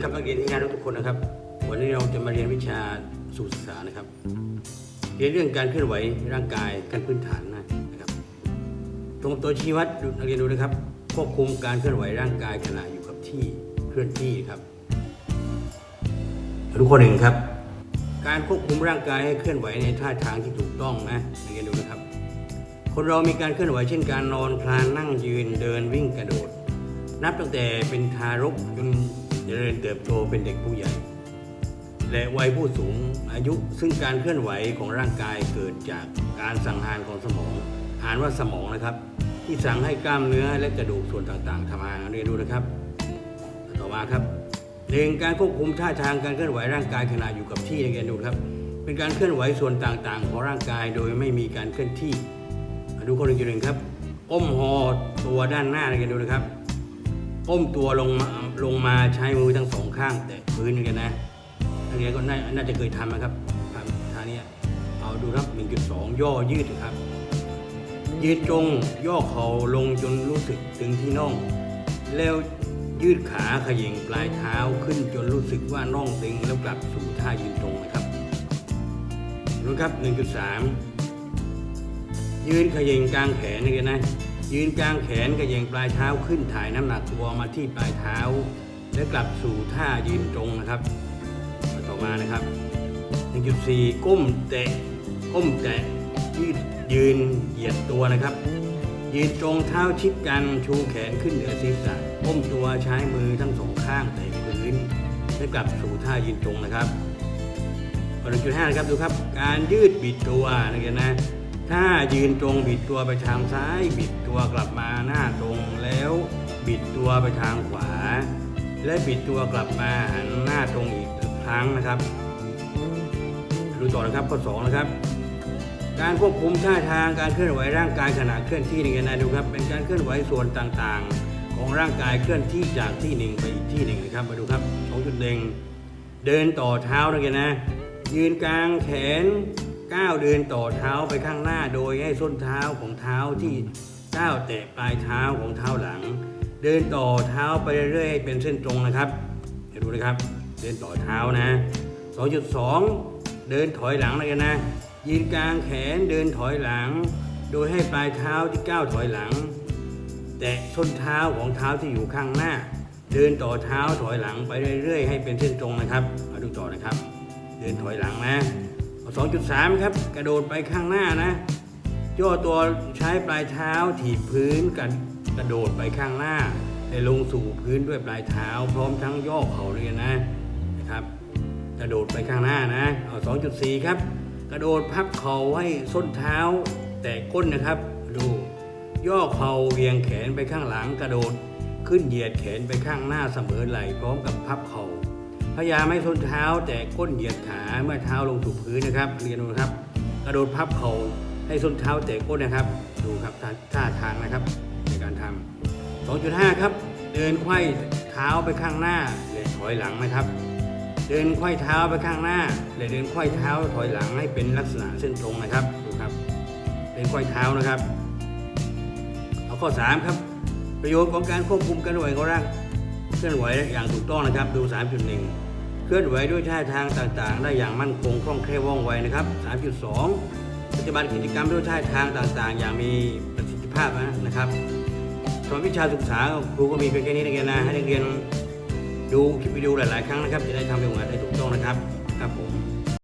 ีครับนักเรียนที่งานทุกคนนะครับ วันนี้เราจะมาเรียนวิชาสุขศึกษานะครับ เรียนเรื่องการเคลื่อนไหวร่างกายขั้นพื้นฐานนะครับ ตรงตัวชี้วัดดูนักเรียนดูนะครับ ควบคุมการเคลื่อนไหวร่างกายขณะอยู่กับที่เคลื่อนที่ครับทุกคนเองครับ การควบคุมร่างกายให้เคลื่อนไหวในท่าทางที่ถูกต้องนะนักเรียนดูนะครับ คนเรามีการเคลื่อนไหวเช่น การนอนคลานนั่งยืนเดินวิ่งกระโดด นับตั้งแต่เป็นทารกจน เจริญเติบโตเป็นเด็กผู้ใหญ่ และวัยผู้สูงอายุซึ่งการเคลื่อนไหวของร่างกายเกิดจากการสั่งงานของสมองอ่านว่าสมองนะครับ ที่สั่งให้กล้ามเนื้อและกระดูกส่วนต่างๆทำงานเรียนดูนะครับ ต่อมาครับหนึ่งการควบคุมท่าทางการเคลื่อนไหวร่างกายขณะอยู่กับที่เรียนดูครับ เป็นการเคลื่อนไหวส่วนต่างๆ ของร่างกายโดยไม่มีการเคลื่อนที่ดูคนหนึ่งหนึ่งครับก้มหอตัวด้านหน้าเรียนดูนะครับ ก้มตัวลงมาลงมาใช้มือทั้งสองข้าง แต่พื้นกันนะนักเรียนก็น่าน่าจะเคยทำนะครับทำท่าเนี้ยเอาดูครับ 1.2 ย่อยืดครับ ยืดตรงย่อเข่าลงจนรู้สึกถึงที่น่อง แล้วยืดขาเขย่งปลายเท้าขึ้นจนรู้สึกว่าน่องตึงแล้วกลับสู่ท่ายืนตรงนะครับดูครับ 1.3 ยืนเขย่งกลางแขนนี่กันนะ ยืนกลางแขนเยงปลายเท้าขึ้นถ่ายน้ำหนักตัวมาที่ปลายเท้า แล้วกลับสู่ท่ายืนตรงนะครับต่อมานะครับ 1.4 ก้มแตะก้มแตะยืดยืนเหยียดตัวนะครับ ยืนตรงเท้าชิดกันชูแขนขึ้นเหนือศีรษะก้มตัวใช้มือทั้งสองข้างแตะพื้นแล้วกลับสู่ท่ายืนตรงนะครับ1.5นะครับดูครับ การยืดบิดตัวนะครับนะ ถ้ายืนตรงบิดตัวไปทางซ้าย บิดตัวกลับมาหน้าตรงแล้ว บิดตัวไปทางขวา และบิดตัวกลับมาหันหน้าตรงอีกครั้งนะครับดูต่อนะครับข้อ2นะครับ การควบคุมท่าทางการเคลื่อนไหวร่างกายขณะเคลื่อนที่นี่กันนะดูครับ เป็นการเคลื่อนไหวส่วนต่างๆ ของร่างกายเคลื่อนที่จากที่หนึ่งไปอีกที่หนึ่งนะครับมาดูครับ2.1เด่งเดินต่อเท้านะแกนะยืนกลางแขน ก้าวเดินต่อเท้าไปข้างหน้าโดยให้ส้นเท้าของเท้าที่ก้าวแตะปลายเท้าของเท้าหลัง เดินต่อเท้าไปเรื่อยๆให้เป็นเส้นตรงนะครับเดี๋ยวดูนะครับ เดินต่อเท้านะ 2.2 เดินถอยหลังนะแกนะยืนกลางแขนเดินถอยหลัง โดยให้ปลายเท้าที่ก้าวถอยหลัง แตะส้นเท้าของเท้าที่อยู่ข้างหน้า เดินต่อเท้าถอยหลังไปเรื่อยๆ ให้เป็นเส้นตรงนะครับมาดูต่อนะครับ เดินถอยหลังนะ 2.3 ครับ กระโดดไปข้างหน้านะย่อตัวใช้ปลายเท้าถีบพื้นกันกระโดดไปข้างหน้าและลงสู่พื้นด้วยปลายเท้า พร้อมทั้งย่อเข่าเลยนะนะครับ กระโดดไปข้างหน้านะเอา2.4 ครับ กระโดดพับเข่าให้ส้นเท้า แตะก้นนะครับดูย่อเข่าเวียงแขนไปข้างหลังกระโดด ขึ้นเหยียดแขนไปข้างหน้าเสมอไหล่พร้อมกับพับเข่า พยายามให้ส้นเท้าแตะก้นเหยียดขาเมื่อเท้าลงสู่พื้นนะครับ เรียนดูครับ กระโดดพับเข่าให้ส้นเท้าแตะก้นนะครับ ดูครับท่าท่าทางนะครับในการทำ2.5 ครับ เดินไขว้เท้าไปข้างหน้าและถอยหลังนะครับ เดินไขว้เท้าไปข้างหน้าและเดินไขว้เท้าถอยหลังให้เป็นลักษณะเส้นตรงนะครับดูครับ เดินไขว้เท้านะครับเอาข้อ 3 ครับ ประโยชน์ของการควบคุมการเคลื่อนไหวของร่างเคลื่อนไหวอย่างถูกต้องนะครับ ดู 3.1 เคลื่อนไหวด้วยท่าทางต่างๆ ได้อย่างมั่นคงคล่องแคล่วว่องไวนะครับ 3.2ปฏิบัติกิจกรรมด้วยท่าทางต่างๆ อย่างมีประสิทธิภาพนะครับสอนวิชาศึกษาครูก็มีเพียงแค่นี้นะเรียนนะให้นักเรียนดูคลิปวิดีโอหลายๆ ครั้งนะครับ จะได้ทำเป็นงานได้ถูกต้องนะครับครับผม